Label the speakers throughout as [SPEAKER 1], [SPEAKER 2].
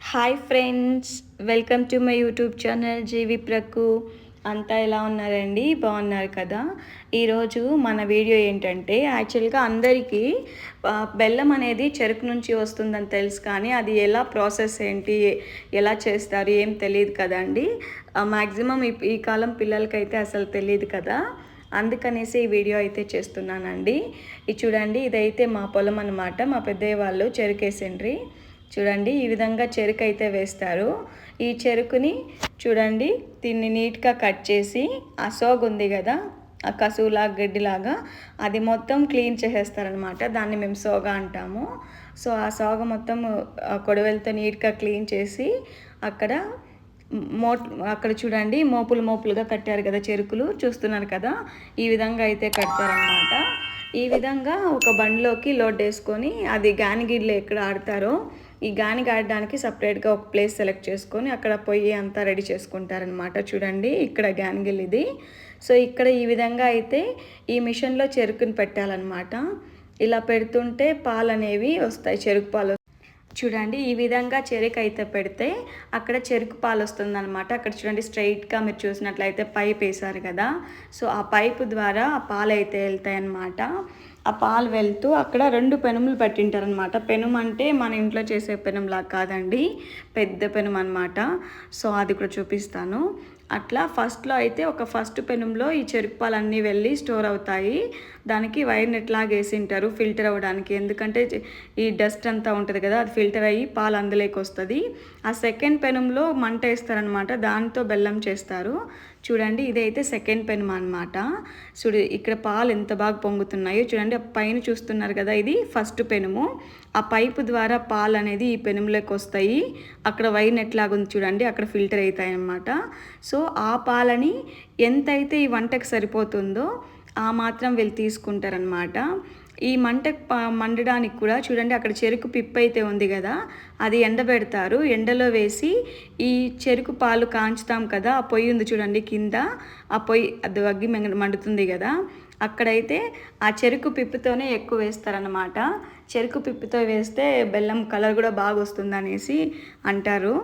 [SPEAKER 1] Hi friends welcome to my YouTube channel జీవి ప్రకు అంతా ఎలా ఉన్నారండి? బాగున్నారు కదా? ఈరోజు మన వీడియో ఏంటంటే యాక్చువల్గా అందరికీ బెల్లం అనేది చెరుకు నుంచి వస్తుందని తెలుసు కానీ అది ఎలా ప్రాసెస్ ఏంటి? ఎలా చేస్తారు? ఏం తెలియదు కదండి? మ్యాక్సిమం ఈ ఈ కాలం పిల్లలకైతే అసలు తెలియదు కదా? అందుకనేసి ఈ వీడియో అయితే చేస్తున్నానండి. ఇది చూడండి ఇదైతే మా పొలం అన్నమాట. మా పెద్దయ్య వాళ్ళు చెరుకేసిండ్రి. చూడండి ఈ విధంగా చెరుకు అయితే వేస్తారు. ఈ చెరుకుని చూడండి దీన్ని నీట్గా కట్ చేసి ఆ సోగు ఉంది కదా ఆ కసువులా గడ్డిలాగా అది మొత్తం క్లీన్ చేసేస్తారనమాట దాన్ని మేము సోగా అంటాము. సో ఆ సోగ మొత్తం ఆ కొడవలతో నీట్గా క్లీన్ చేసి అక్కడ మో అక్కడ చూడండి మోపులు మోపులుగా కట్టారు కదా చెరుకులు చూస్తున్నారు కదా? ఈ విధంగా అయితే కడతారనమాట ఈ విధంగా ఒక బండిలోకి లోడ్ వేసుకొని అది గానిగిడ్లు ఎక్కడ ఆడతారో ఈ గానికి ఆడడానికి సపరేట్గా ఒక ప్లేస్ సెలెక్ట్ చేసుకొని అక్కడ పొయ్యి అంతా రెడీ చేసుకుంటారనమాట చూడండి ఇక్కడ గానిగిల్ ఇది. సో ఇక్కడ ఈ విధంగా అయితే ఈ మిషన్లో చెరుకుని పెట్టాలన్నమాట. ఇలా పెడుతుంటే పాలు అనేవి వస్తాయి చెరుకు పాలు చూడండి ఈ విధంగా చెరుకు అయితే పెడితే అక్కడ చెరుకు పాలు వస్తుందన్నమాట అక్కడ చూడండి స్ట్రైట్గా మీరు చూసినట్లయితే పైప్ వేశారు కదా. సో ఆ పైపు ద్వారా ఆ పాలు అయితే వెళ్తాయి అన్నమాట ఆ పాలు వెళ్తూ అక్కడ రెండు పెనుములు పెట్టింటారనమాట పెనుము అంటే మన ఇంట్లో చేసే పెనుములా కాదండి పెద్ద పెనుము అనమాట సో అది కూడా చూపిస్తాను. అట్లా ఫస్ట్లో అయితే ఒక ఫస్ట్ పెనుంలో ఈ చెరుకు పాలన్నీ వెళ్ళి స్టోర్ అవుతాయి. దానికి వైర్ నెట్ లాగా ఫిల్టర్ అవ్వడానికి. ఎందుకంటే ఈ డస్ట్ అంతా ఉంటుంది కదా అది ఫిల్టర్ అయ్యి పాలు అందులోకి వస్తుంది. ఆ సెకండ్ పెనుంలో మంట వేస్తారనమాట దాంతో బెల్లం చేస్తారు. చూడండి ఇదైతే సెకండ్ పెనుమ అనమాట చూడు ఇక్కడ పాలు ఎంత బాగా పొంగుతున్నాయో చూడండి ఆ పైన చూస్తున్నారు కదా ఇది ఫస్ట్ పెనుము. ఆ పైపు ద్వారా పాలు అనేది ఈ పెనుములోకి వస్తాయి. అక్కడ వైర్ ఎట్లాగుంది ఉంది చూడండి అక్కడ ఫిల్టర్ అవుతాయి సో ఆ పాలని ఎంతైతే ఈ వంటకు సరిపోతుందో ఆ మాత్రం వీళ్ళు తీసుకుంటారనమాట ఈ మంట మండడానికి కూడా చూడండి అక్కడ చెరుకు పిప్పు అయితే ఉంది కదా అది ఎండబెడతారు ఎండలో వేసి ఈ చెరుకు పాలు కాంచుతాం కదా ఆ పొయ్యి ఉంది చూడండి కింద ఆ పొయ్యి అది వగ్గి మెంగ- మండుతుంది కదా. అక్కడైతే ఆ చెరుకు పిప్పుతోనే ఎక్కువ వేస్తారనమాట చెరుకు పిప్పుతో వేస్తే బెల్లం కలర్ కూడా బాగా వస్తుంది అనేసి అంటారు.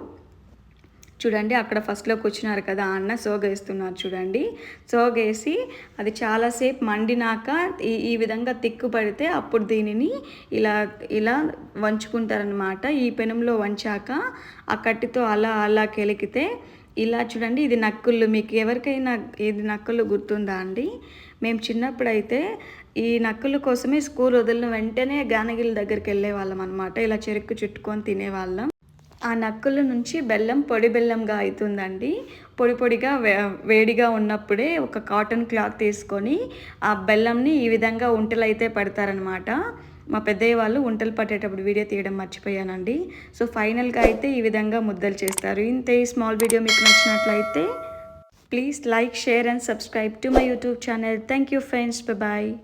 [SPEAKER 1] చూడండి అక్కడ ఫస్ట్లోకి వచ్చినారు కదా అన్న సోగేస్తున్నారు చూడండి. సోగేసి అది చాలాసేపు మండినాక ఈ ఈ విధంగా తిక్కు పడితే అప్పుడు దీనిని ఇలా ఇలా వంచుకుంటారనమాట ఈ పెనంలో వంచాక ఆ కట్టితో అలా అలా కెలికితే ఇలా చూడండి ఇది నక్కుళ్ళు. మీకు ఎవరికైనా ఇది నక్కుళ్ళు గుర్తుందా అండి? మేము చిన్నప్పుడైతే ఈ నక్కుల కోసమే స్కూల్ వదిలిన వెంటనే గానగిరి దగ్గరికి వెళ్ళే వాళ్ళం అనమాట ఇలా చెరుకు చుట్టుకొని తినేవాళ్ళం. ఆ నక్కుల నుంచి బెల్లం పొడి బెల్లంగా అవుతుందండి. పొడి పొడిగా వే- వేడిగా ఉన్నప్పుడే ఒక కాటన్ క్లాత్ తీసుకొని ఆ బెల్లంని ఈ విధంగా ఉంటలు అయితే పడతారనమాట. మా పెద్దయ్య వాళ్ళు ఉంటలు పట్టేటప్పుడు వీడియో తీయడం మర్చిపోయానండి. సో ఫైనల్గా అయితే ఈ విధంగా ముద్దలు చేస్తారు. ఇంతే ఈ స్మాల్ వీడియో మీకు నచ్చినట్లయితే please like share and subscribe to my YouTube channel. Thank you friends. Bye.